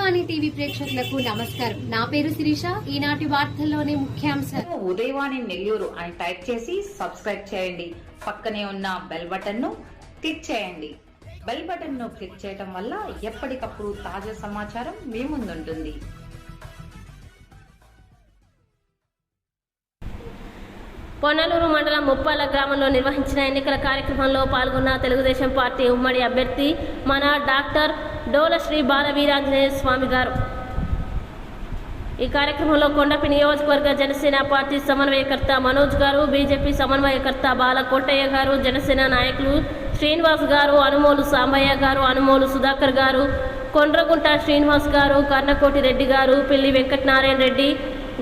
ప్రేక్షకులకు నమస్కారం. నా పేరు శిరీష. ఈనాటి వార్తల్లోని ముఖ్యాంశాలు. ఉదయవాణి నెల్లూరు అని టైప్ చేసి సబ్స్క్రైబ్ చేయండి. పక్కనే ఉన్న బెల్ బటన్ను క్లిక్ చేయండి. బెల్ బటన్ను క్లిక్ చేయడం వల్ల ఎప్పటికప్పుడు తాజా సమాచారం మీ ముందుంటుంది. పొన్నలూరు మండలం ముప్పాల గ్రామంలో నిర్వహించిన ఎన్నికల కార్యక్రమంలో పాల్గొన్న తెలుగుదేశం పార్టీ ఉమ్మడి అభ్యర్థి మన డాక్టర్ డోల శ్రీ బాలవీరాంజనేయ స్వామి గారు. ఈ కార్యక్రమంలో కొండపి నియోజకవర్గ జనసేన పార్టీ సమన్వయకర్త మనోజ్ గారు బీజేపీ సమన్వయకర్త బాల కోటయ్య గారు జనసేన నాయకులు శ్రీనివాస్ గారు అనుమోలు సాంబయ్య గారు అనుమోలు సుధాకర్ గారు కొండ్రగుంట శ్రీనివాస్ గారు కర్ణకోటి రెడ్డి గారు పిల్లి వెంకటనారాయణ రెడ్డి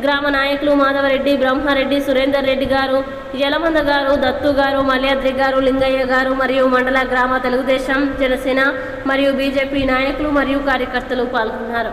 గ్రామ నాయకులు మాధవరెడ్డి బ్రహ్మారెడ్డి సురేందర్ రెడ్డి గారు యలమంద గారు దత్తు గారు మల్యాద్రి గారు లింగయ్య గారు మరియు మండల గ్రామ తెలుగుదేశం జనసేన మరియు బీజేపీ నాయకులు మరియు కార్యకర్తలు పాల్గొన్నారు.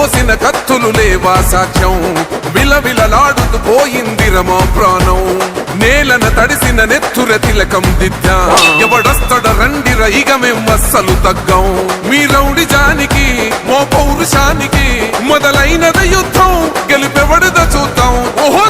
కోసిన కత్తులు లేవా సాక్ష్యం విలవిలలాడుతూ పోయింది రమా ప్రాణం. నేలన తడిసిన నెత్తుర తిలకం దిద్దా. ఎవడొస్తడ రండిర ఇక మేం అస్సలు తగ్గం. మీ రౌడి జానికి మో పౌరుషానికి మొదలైనద యుద్ధం. గెలిపెవడద చూద్దాం. ఓహో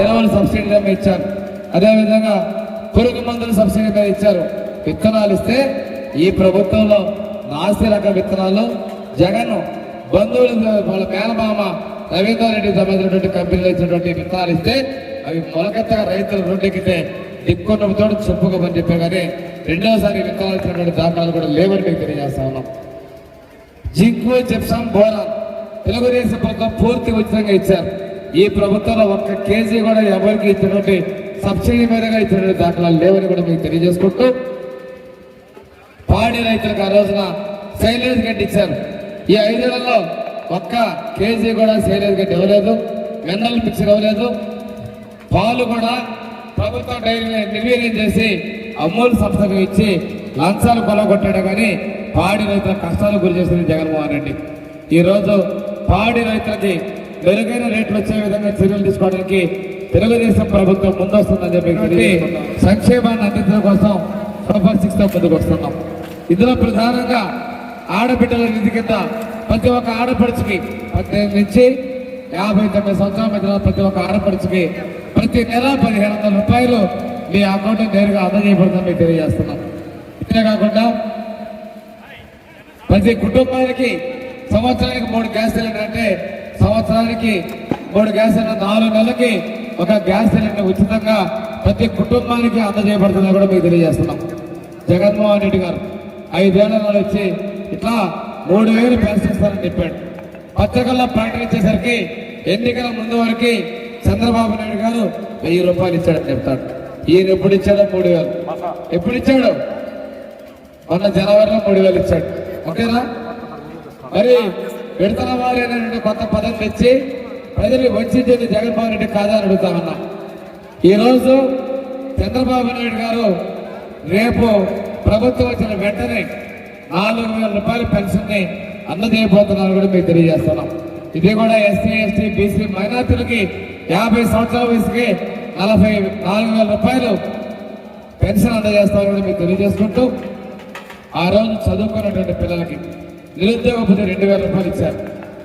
ఎరువులు సబ్సిడీగా ఇచ్చారు. అదేవిధంగా పురుగు మందులు సబ్సిడీ మీద ఇచ్చారు. విత్తనాలు ఇస్తే ఈ ప్రభుత్వంలో నాసి రకం విత్తనాలు జగన్ బంధువులు వాళ్ళ మేనమామ రవీంద్ర రెడ్డి సంబంధించినటువంటి కంపెనీలు ఇచ్చినటువంటి విత్తనాలు ఇస్తే అవి మొలకెత్తగా రైతులు రోడ్డెక్కితే దిక్కున్నతో చెప్పుకోమని చెప్పారు కానీ రెండోసారి విత్తనాలు ఇచ్చినటువంటి దాఖలాలు కూడా లేవని మీకు తెలియజేస్తా ఉన్నాం. జింకు జిప్సం బోరా తెలుగుదేశం ప్రభుత్వం పూర్తి ఉచితంగా ఇచ్చారు. ఈ ప్రభుత్వంలో ఒక్క కేజీ కూడా ఎవరికి ఇచ్చినట్టు సబ్సిడీ మీదగా ఇచ్చినటువంటి దాఖలాలు లేవని కూడా మీకు తెలియజేసుకుంటూ పాడి రైతులకు ఆ రోజున సైలేజ్ గడ్డి ఇచ్చారు. ఈ ఐదేళ్ళలో ఒక్క కేజీ కూడా సైలేజ్ గడ్డి ఇవ్వలేదు. మినరల్ మిక్సర్ ఇవ్వలేదు. పాలు కూడా ప్రభుత్వం డైరీని నిర్వీర్యం చేసి అమూల్ సంస్థకు ఇచ్చి లంచాలు కొలగొట్టాడు కానీ పాడి రైతుల కష్టాలు గురి చేసింది జగన్మోహన్ రెడ్డి. ఈరోజు పాడి రైతులకి మెరుగైన రేట్లు వచ్చే విధంగా చర్యలు తీసుకోవడానికి తెలుగుదేశం ప్రభుత్వం ముందొస్తుందని చెప్పి. సంక్షేమాన్ని అందించడం కోసం సూపర్ సిక్స్తో ముందుకు వస్తున్నాం. ఇందులో ప్రధానంగా ఆడబిడ్డల నిధి కింద ప్రతి ఒక్క ఆడపడుచుకి పద్దెనిమిది నుంచి యాభై తొమ్మిది సంవత్సరాల మధ్యలో ప్రతి ఒక్క ఆడపడుచుకి ప్రతి నెల పదిహేను వందల రూపాయలు మీ అకౌంట్ నేరుగా అందజేయబడుతుందని మీకు తెలియజేస్తున్నాం. ఇదే కాకుండా ప్రతి కుటుంబానికి సంవత్సరానికి మూడు గ్యాస్ సిలిండర్ అంటే సంవత్సరానికి మూడు గ్యాస్ సిలిండర్ నాలుగు నెలలకి ఒక గ్యాస్ సిలిండర్ ఉచితంగా ప్రతి కుటుంబానికి అందజేయబడుతుందని కూడా మీకు తెలియజేస్తున్నాం. జగన్మోహన్ రెడ్డి గారు ఐదేళ్ళ వచ్చి ఇట్లా మూడు వేలు పెన్షన్ చెప్పాడు. పత్రికల్లో ప్రకటించేసరికి ఎన్నికల ముందు వరకు చంద్రబాబు నాయుడు గారు వెయ్యి రూపాయలు ఇచ్చాడని చెప్తాడు ఈయన ఎప్పుడు ఇచ్చాడో మూడు వేలు. ఎప్పుడు ఇచ్చాడు? మొన్న జనవరిలో మూడు వేలు ఇచ్చాడు. ఓకేనా? మరి విడతల వారి కొత్త పదం తెచ్చి ప్రజలు వంచింది జగన్మోహన్ రెడ్డి కాదని అడుగుతామన్నా అడుగుతా ఉన్నా. ఈరోజు చంద్రబాబు నాయుడు గారు రేపు ప్రభుత్వం వచ్చిన వెంటనే నాలుగు వేల రూపాయల పెన్షన్ని అందజేయబోతున్నారు కూడా మీకు తెలియజేస్తున్నాం. ఇది కూడా ఎస్సీ ఎస్టీ బీసీ మైనార్టీలకి యాభై సంవత్సరాల వయసుకి నలభై నాలుగు వేల రూపాయలు పెన్షన్ అందజేస్తామని కూడా మీకు తెలియజేసుకుంటూ ఆ రోజు చదువుకున్నటువంటి పిల్లలకి నిరుద్యోగ భృతి రెండు వేల రూపాయలు ఇచ్చారు.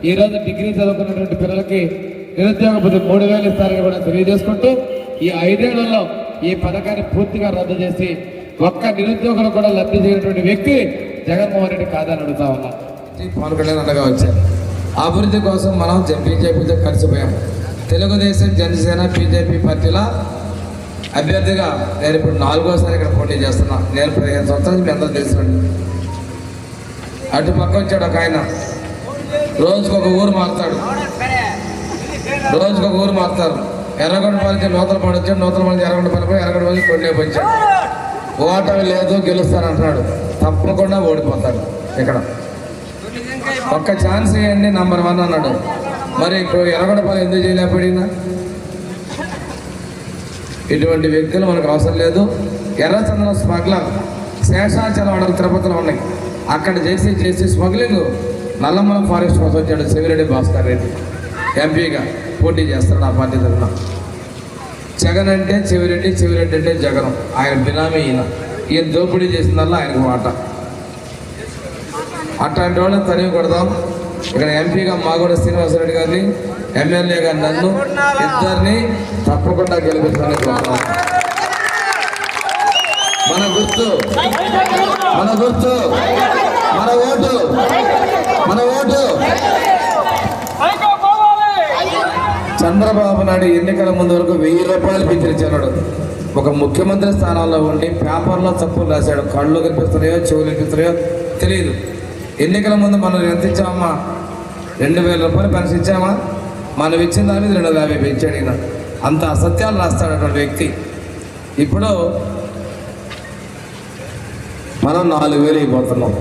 ఈ రోజు డిగ్రీ చదువుకున్నటువంటి పిల్లలకి నిరుద్యోగ భృతి మూడు వేలు ఇస్తారని కూడా తెలియజేసుకుంటూ ఈ ఐదేళ్ళలో ఈ పథకాన్ని పూర్తిగా రద్దు చేసి ఒక్క నిరుద్యోగులు కూడా లబ్ధి చేయనటువంటి వ్యక్తి జగన్మోహన్ రెడ్డి కాదని అడుగుతా ఉన్నా. పవన్ కళ్యాణ్ అండగా వచ్చారు. అభివృద్ధి కోసం మనం బీజేపీతో కలిసిపోయాం. తెలుగుదేశం జనసేన బీజేపీ పార్టీల అభ్యర్థిగా నేను ఇప్పుడు నాలుగోసారి ఇక్కడ పోటీ చేస్తున్నా. నేను పదిహేను సంవత్సరాలు మీ అందరూ తెలుసుకోండి అటు పక్క వచ్చాడు ఒక ఆయన. రోజుకు ఒక ఊరు మారుతాడు. రోజుకు ఒక ఊరు మారుతారు. ఎర్రగొండపల్లి నుంచి నూతలపాడు వచ్చాడు. నూతలపాడు నుంచి ఎర్రగొండపల్లి పోయి ఎర్రగొండపల్లి కొన్నేపు వచ్చాడు ఓటమి లేదు గెలుస్తానంటున్నాడు తప్పకుండా ఓడిపోతాడు ఇక్కడ. ఒక్క ఛాన్స్ ఇవ్వండి నంబర్ వన్ అన్నాడు. మరి ఇప్పుడు ఎర్రగొండపల్లి ఎందుకు చేయలేకపోయినా ఇటువంటి వ్యక్తులు మనకు అవసరం లేదు. ఎర్రచందనం స్మగ్లర్. శేషాచలం అడవి తిరుపతిలో ఉన్నాయి. అక్కడ చేసి చేసి స్మగ్లింగ్ నల్లమల ఫారెస్ట్ కోసం వచ్చాడు శివిరెడ్డి భాస్కర్ రెడ్డి. ఎంపీగా పోటీ చేస్తాడు ఆ పార్టీ తరఫున. జగన్ అంటే చెవిరెడ్డి చెవిరెడ్డి అంటే జగన్. ఆయన బినామీ ఈయన. ఈయన దోపిడీ చేసిందల్లా ఆయనకు మాట. అట్లాంటి వాళ్ళని తరిమి కొడదాం. ఇక్కడ ఎంపీగా మాగూడ శ్రీనివాసరెడ్డి గారిని ఎమ్మెల్యేగా నన్ను ఇద్దరిని తప్పకుండా గెలిపించాలని కోరుతున్నాను. మన గుర్తు మన గుర్తు మన ఓటు మన ఓటు. చంద్రబాబు నాయుడు ఎన్నికల ముందు వరకు వెయ్యి రూపాయలు పెంచిచ్చాడు ఒక ముఖ్యమంత్రి స్థానంలో ఉండి పేపర్లో తప్పులు రాశాడు. కళ్ళు కనిపిస్తున్నాయో చెవులు కనిపిస్తున్నాయో తెలియదు. ఎన్నికల ముందు మనం ఎంత ఇచ్చామమ్మా రెండు వేల రూపాయలు పెన్షన్ ఇచ్చామా మనం ఇచ్చిన దాని మీద రెండు వేల యాభై పెంచాడు ఈయన. అంత అసత్యాలు రాస్తాడు అటువంటి వ్యక్తి. ఇప్పుడు మనం నాలుగు వేలు ఇవ్వబోతున్నాం.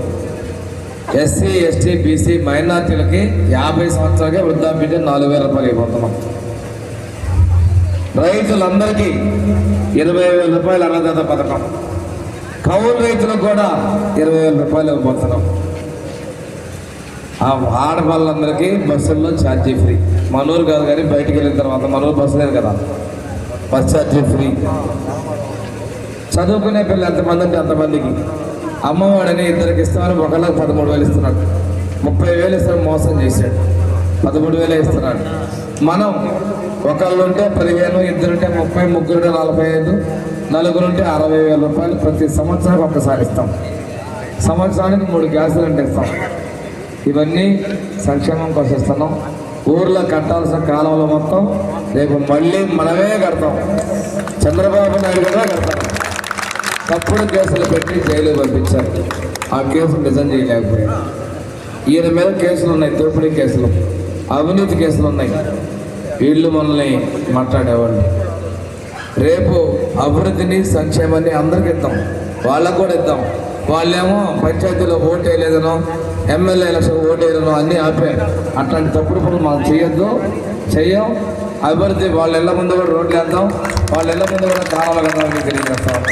ఎస్సీ ఎస్టీ బీసీ మైనార్టీలకి యాభై సంవత్సరాలకే వృద్ధాప్యం నాలుగు వేల రూపాయలు ఇవ్వబోతున్నాం. రైతులందరికీ ఇరవై వేల రూపాయల అన్నదాత పథకం. కౌలు రైతులకు కూడా ఇరవై వేల రూపాయలు ఇవ్వబోతున్నాం. ఆ ఆడవాళ్ళందరికీ బస్సుల్లో ఛార్జీ ఫ్రీ. మనూరు కాదు కానీ బయటికి వెళ్ళిన తర్వాత మనూరు బస్సు లేదు కదా? బస్ ఛార్జీ ఫ్రీ. చదువుకునే పిల్లలు ఎంతమంది అంటే అంతమందికి. అమ్మవాడని ఇద్దరికి ఇస్తామని ఒకళ్ళకి పదమూడు వేలు ఇస్తున్నాడు. ముప్పై వేలు ఇస్తాడు మోసం చేశాడు. పదమూడు వేలే ఇస్తున్నాడు. మనం ఒకళ్ళు ఉంటే పదిహేను ఇద్దరుంటే ముప్పై ముగ్గురుంటే నలభై ఐదు నలుగురుంటే అరవై వేల రూపాయలు ప్రతి సంవత్సరానికి ఒక్కసారి ఇస్తాం. సంవత్సరానికి మూడు గ్యాస్ సిలిండర్ ఇస్తాం. ఇవన్నీ సంక్షేమం కోసం ఇస్తున్నాం. ఊర్లో కట్టాల్సిన కాలంలో మొత్తం రేపు మళ్ళీ మనమే కడతాం. చంద్రబాబు నాయుడు కూడా కడతాం తప్పుడు కేసులు పెట్టి జైలు పంపించారు. ఆ కేసులు నిజం చేయలేకపోయారు. ఈయన మీద కేసులు ఉన్నాయి దోపిడీ కేసులు అవినీతి కేసులు ఉన్నాయి. వీళ్ళు మనల్ని మాట్లాడేవాళ్ళు. రేపు అభివృద్ధిని సంక్షేమాన్ని అందరికి ఇద్దాం. వాళ్ళకు కూడా ఇద్దాం. వాళ్ళేమో పంచాయతీలో ఓటు వేయలేదనో ఎమ్మెల్యే ఎలక్షన్ ఓటు వేయలేదనో అన్నీ ఆపారు అట్లాంటి తప్పుడు పనులు మనం చేయొద్దు. చెయ్యం అభివృద్ధి వాళ్ళ ఇళ్ళ ముందు కూడా రోడ్లు వేద్దాం. వాళ్ళ ఇళ్ళ ముందు కూడా కావాలని తెలియజేస్తాం